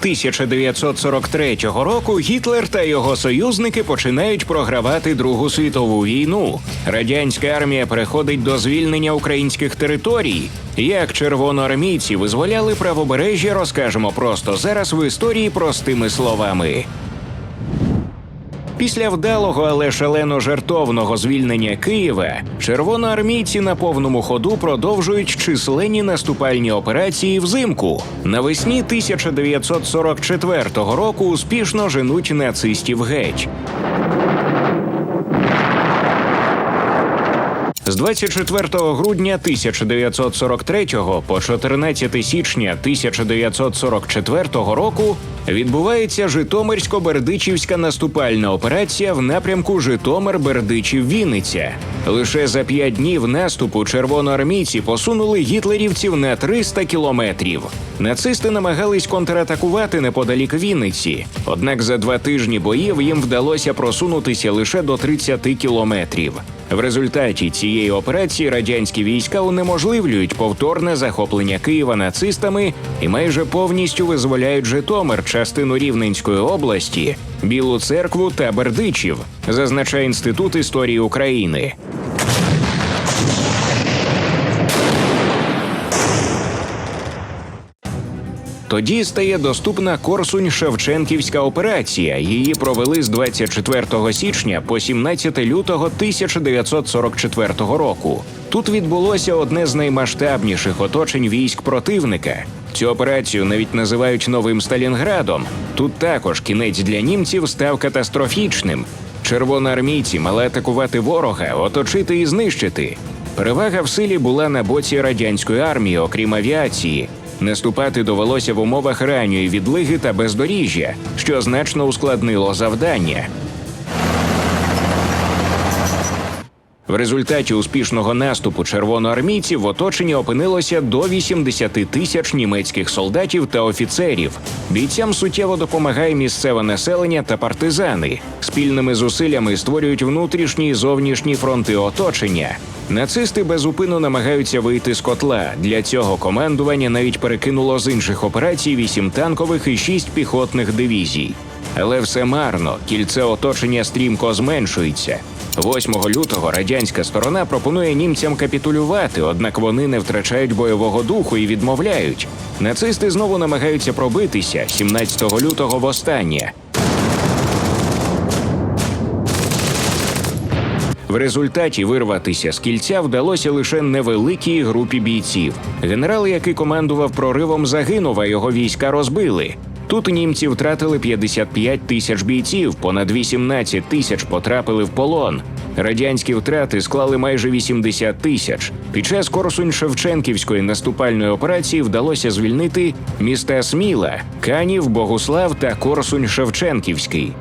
1943 року Гітлер та його союзники починають програвати Другу світову війну. Радянська армія переходить до звільнення українських територій. Як червоноармійці визволяли правобережжя, розкажемо просто зараз в історії простими словами. Після вдалого, але шалено жертовного звільнення Києва червоноармійці на повному ходу продовжують численні наступальні операції взимку. Навесні 1944 року успішно женуть нацистів геть. З 24 грудня 1943 по 14 січня 1944 року відбувається Житомирсько-Бердичівська наступальна операція в напрямку Житомир-Бердичів-Вінниця. Лише за п'ять днів наступу червоноармійці посунули гітлерівців на 300 кілометрів. Нацисти намагались контратакувати неподалік Вінниці, однак за два тижні боїв їм вдалося просунутися лише до 30 кілометрів. В результаті цієї операції радянські війська унеможливлюють повторне захоплення Києва нацистами і майже повністю визволяють Житомир, частину Рівненської області, Білу церкву та Бердичів, зазначає Інститут історії України. Тоді стає доступна Корсунь Шевченківська операція. Її провели з 24 січня по 17 лютого 1944 року. Тут відбулося одне з наймасштабніших оточень військ противника. Цю операцію навіть називають новим Сталінградом. Тут також кінець для німців став катастрофічним. Червоноармійці мали атакувати ворога, оточити і знищити. Перевага в силі була на боці радянської армії, окрім авіації. Наступати довелося в умовах ранньої відлиги та бездоріжжя, що значно ускладнило завдання. В результаті успішного наступу червоноармійців в оточенні опинилося до 80 тисяч німецьких солдатів та офіцерів. Бійцям суттєво допомагає місцеве населення та партизани. Спільними зусиллями створюють внутрішні і зовнішні фронти оточення. Нацисти безупину намагаються вийти з котла. Для цього командування навіть перекинуло з інших операцій 8 танкових і 6 піхотних дивізій. Але все марно, кільце оточення стрімко зменшується. 8 лютого радянська сторона пропонує німцям капітулювати, однак вони не втрачають бойового духу і відмовляють. Нацисти знову намагаються пробитися 17 лютого востаннє. В результаті вирватися з кільця вдалося лише невеликій групі бійців. Генерал, який командував проривом, загинув, а його війська розбили. Тут німці втратили 55 тисяч бійців, понад 18 тисяч потрапили в полон. Радянські втрати склали майже 80 тисяч. Під час Корсунь-Шевченківської наступальної операції вдалося звільнити міста Сміла, Канів, Богуслав та Корсунь-Шевченківський.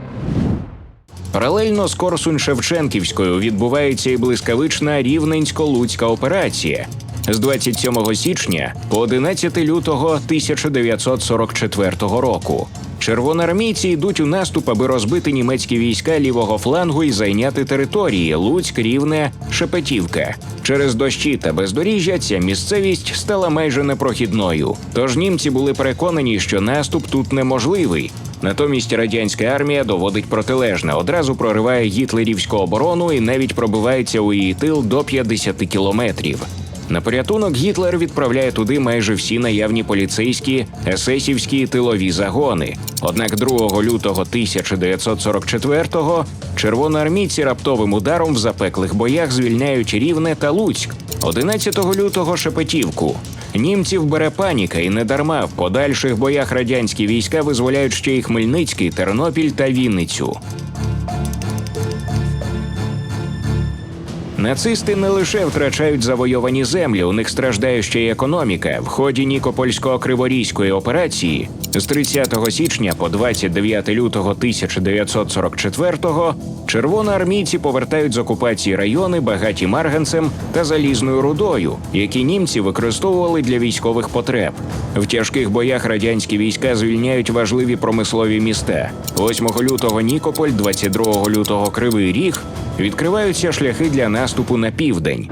Паралельно з Корсунь-Шевченківською відбувається і блискавична Рівненсько-Луцька операція. З 27 січня по 11 лютого 1944 року. Червоноармійці йдуть у наступ, аби розбити німецькі війська лівого флангу і зайняти території Луцьк, Рівне, Шепетівка. Через дощі та бездоріжжя ця місцевість стала майже непрохідною. Тож німці були переконані, що наступ тут неможливий. Натомість радянська армія доводить протилежне, одразу прориває гітлерівську оборону і навіть пробивається у її тил до 50 кілометрів. На порятунок Гітлер відправляє туди майже всі наявні поліцейські есесівські тилові загони. Однак 2 лютого 1944-го червоноармійці раптовим ударом в запеклих боях звільняють Рівне та Луцьк. 11 лютого Шепетівку. Німців бере паніка, і недарма в подальших боях радянські війська визволяють ще й Хмельницький, Тернопіль та Вінницю. Нацисти не лише втрачають завойовані землі, у них страждає ще й економіка. В ході Нікопольсько-Криворізької операції з 30 січня по 29 лютого 1944-го червоноармійці повертають з окупації райони, багаті марганцем та залізною рудою, які німці використовували для військових потреб. В тяжких боях радянські війська звільняють важливі промислові міста. 8 лютого Нікополь, 22 лютого Кривий Ріг відкриваються шляхи для наступу на південь.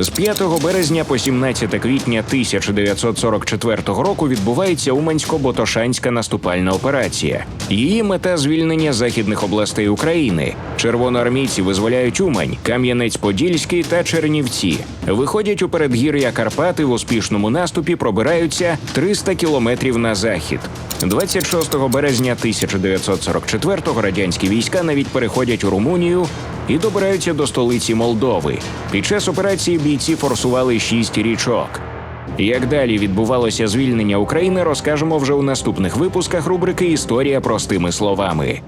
З 5 березня по 17 квітня 1944 року відбувається Умансько-Ботошанська наступальна операція. Її мета звільнення західних областей України. Червоноармійці визволяють Умань, Кам'янець-Подільський та Чернівці. Виходять у передгір'я Карпати в успішному наступі, пробираються 300 кілометрів на захід. 26 березня 1944-го радянські війська навіть переходять у Румунію і добираються до столиці Молдови. Під час операції бійці форсували шість річок. Як далі відбувалося звільнення України, розкажемо вже у наступних випусках рубрики Історія простими словами.